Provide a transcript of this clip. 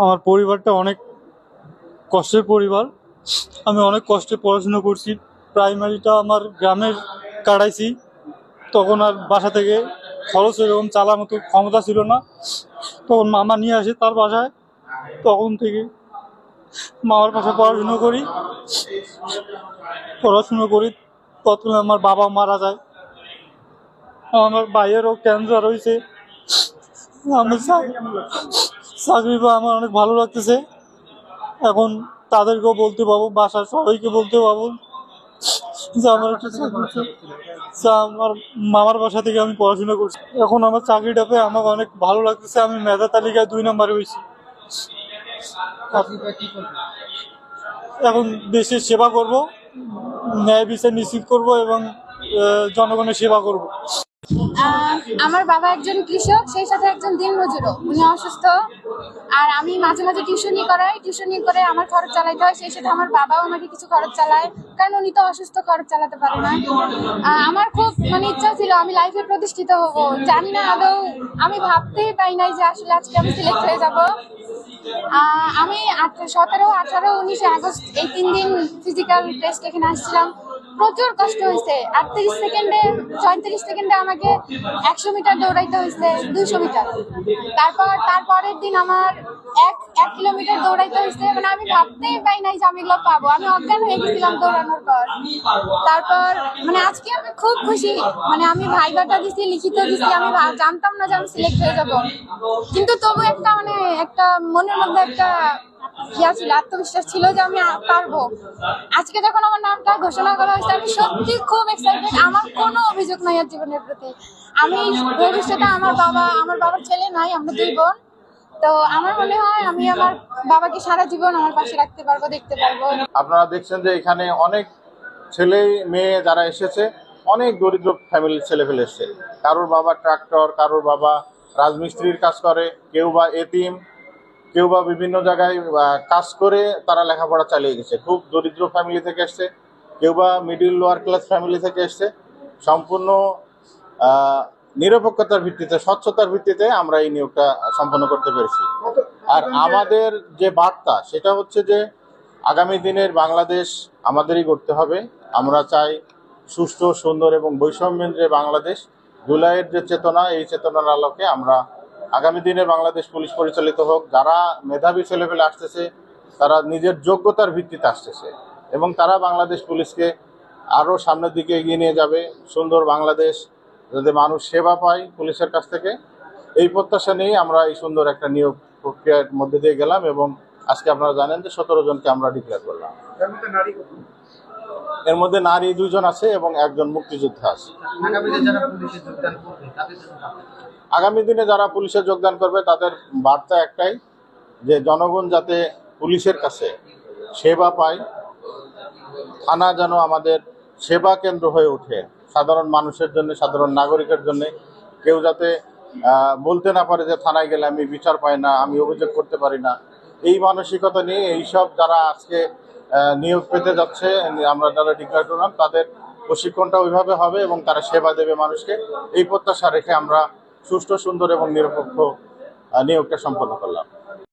আমার পরিবারটা অনেক কষ্টের পরিবার। আমি অনেক কষ্টে পড়াশুনো করছি। প্রাইমারিটা আমার গ্রামের কাটাইছি। তখন আর বাসা থেকে খরচ এরকম চালার মতো ক্ষমতা ছিল না। তখন মামা নিয়ে আসে তার বাসায়। তখন থেকে মামার পাশে পড়াশুনো করি। পড়াশুনো করি। ততক্ষণে আমার বাবা মারা যায়। আমার ভাইয়েরও ক্যান্সার হয়েছে। আমি চাকরি চাকরি পাওয়া আমার অনেক ভালো লাগতেছে। এখন তাদেরকেও বলতে পাবো, বাসার সবাইকে বলতে পাবো যে আমার একটা আমার মামার বাসা থেকে আমি পড়াশোনা করছি। এখন আমার চাকরিটা পেয়ে আমাকে অনেক ভালো লাগতেছে, আমি মেধা তালিকায় দুই নম্বরে হয়েছি। এখন দেশের সেবা করব, ন্যায় বিচার নিশ্চিত করব এবং জনগণের সেবা করব। আমার বাবা একজন কৃষক, সেই সাথে একজন দিন দিনমজুরও উনি অসুস্থ। আর আমি মাঝে মাঝে টিউশনি করাই টিউশনি করে আমার খরচ চালাইতে হয়। সেই সাথে আমার বাবাও আমাকে কিছু খরচ চালায়। কারণ উনি তো অসুস্থ, খরচ চালাতে পারে না। আমার খুব মানে ইচ্ছা ছিল, আমি লাইফে প্রতিষ্ঠিত হব। জানি না আদৌ, আমি ভাবতেই পাই নাই যে আসলে আজকে আমি সিলেক্ট হয়ে যাব। আমি সতেরো, আঠারো, উনিশে আগস্ট এই তিন দিন ফিজিক্যাল টেস্ট এখানে আসছিলাম। প্রচুর কষ্ট হয়েছে। আটত্রিশ সেকেন্ডে, পঁয়ত্রিশ সেকেন্ডে আমাকে একশো মিটার দৌড়াইতে হয়েছে, দুইশো মিটার। তারপর, তারপরের দিন আমার এক এক কিলোমিটার দৌড়াইতে হয়েছে। মানে আমি ভাবতেই পাই নাই যে আমি এগুলো পাবো। আমি অজ্ঞান হয়ে গেছিলাম দৌড়ানোর পর। তারপর মানে আজকে আমি খুব খুশি। মানে আমি ভাইবাটা দিছি, লিখিত দিছি। আমি জানতাম না যে আমি সিলেক্ট হয়ে যাব। কিন্তু তবু একটা মানে একটা মনের মধ্যে একটা ইয়া ছিল আত্মবিশ্বাস ছিল যে আমি পারব। আজকে যখন আমার নামটা ঘোষণা করা হয়েছে, আমি সত্যি খুব এক্সাইটেড আমার কোনো অভিযোগ নাই আর জীবনের প্রতি। আমি ভবিষ্যতে আমার বাবা, আমার বাবার ছেলে নাই, আমরা দুই বোন। তো আমার মনে হয় আমি আমার বাবাকে সারা জীবন আমার পাশে রাখতে পারব, দেখতে পারব। আপনারা দেখছেন যে এখানে অনেক ছেলে, মেয়ে যারা এসেছে, অনেক দরিদ্র ফ্যামিলির ছেলে ফেলে এসছে। কারোর বাবা ট্রাক্টর কারোর বাবা রাজমিস্ত্রির কাজ করে, কেউ বা এতিম। কেউ বা বিভিন্ন জায়গায় কাজ করে তারা লেখাপড়া চালিয়ে গেছে। খুব দরিদ্র ফ্যামিলি থেকে এসছে কেউ বা মিডিল লোয়ার ক্লাস ফ্যামিলি থেকে এসছে। সম্পূর্ণ নিরপেক্ষতার ভিত্তিতে স্বচ্ছতার ভিত্তিতে আমরা এই নিয়োগটা সম্পন্ন করতে পেরেছি। আর আমাদের যে বার্তা সেটা হচ্ছে যে আগামী দিনের বাংলাদেশ আমাদেরই করতে হবে। আমরা চাই সুষ্ঠু সুন্দর এবং বৈষম্যের যে বাংলাদেশ জুলাইয়ের যে চেতনা এই চেতনার আলোকে আমরা আগামী দিনে বাংলাদেশ পুলিশ পরিচালিত হোক, যারা মেধাবী ছেলেপেলে আসতেছে, তারা নিজের যোগ্যতার ভিত্তিতে আসতেছে এবং তারা বাংলাদেশ পুলিশকে আরও সামনের দিকে এগিয়ে নিয়ে যাবে। সুন্দর বাংলাদেশ, যাতে মানুষ সেবা পায় পুলিশের কাছ থেকে। এই প্রত্যাশা নিয়েই আমরা এই সুন্দর একটা নিয়োগ প্রক্রিয়ার মধ্যে দিয়ে গেলাম এবং আজকে আপনারা জানেন যে সতেরো জনকে আমরা ডিক্লেয়ার করলাম। এর মধ্যে নারী দুজন আছে এবং একজন মুক্তিযোদ্ধা আছে। আগামী দিনে যারা পুলিশে যোগদান করবে তাদের বার্তা একটাই যে জনগণ যাতে পুলিশের কাছে সেবা পায় থানা যেন আমাদের সেবা কেন্দ্র হয়ে ওঠে। সাধারণ মানুষের জন্য সাধারণ নাগরিকের জন্য। কেউ যাতে বলতে না পারে যে থানায় গেলে আমি বিচার পাই না আমি অভিযোগ করতে পারি না। এই মানসিকতা নিয়ে এইসব যারা আজকে নিয়োগ পেতে যাচ্ছে আমরা যারা ডিক্লেয়ার করলাম, তাদের প্রশিক্ষণটা ওইভাবে হবে এবং তারা সেবা দেবে মানুষকে। এই প্রত্যাশা রেখে আমরা সুষ্ঠু, সুন্দর এবং নিরপেক্ষ নিয়োগটা সম্পন্ন করলাম।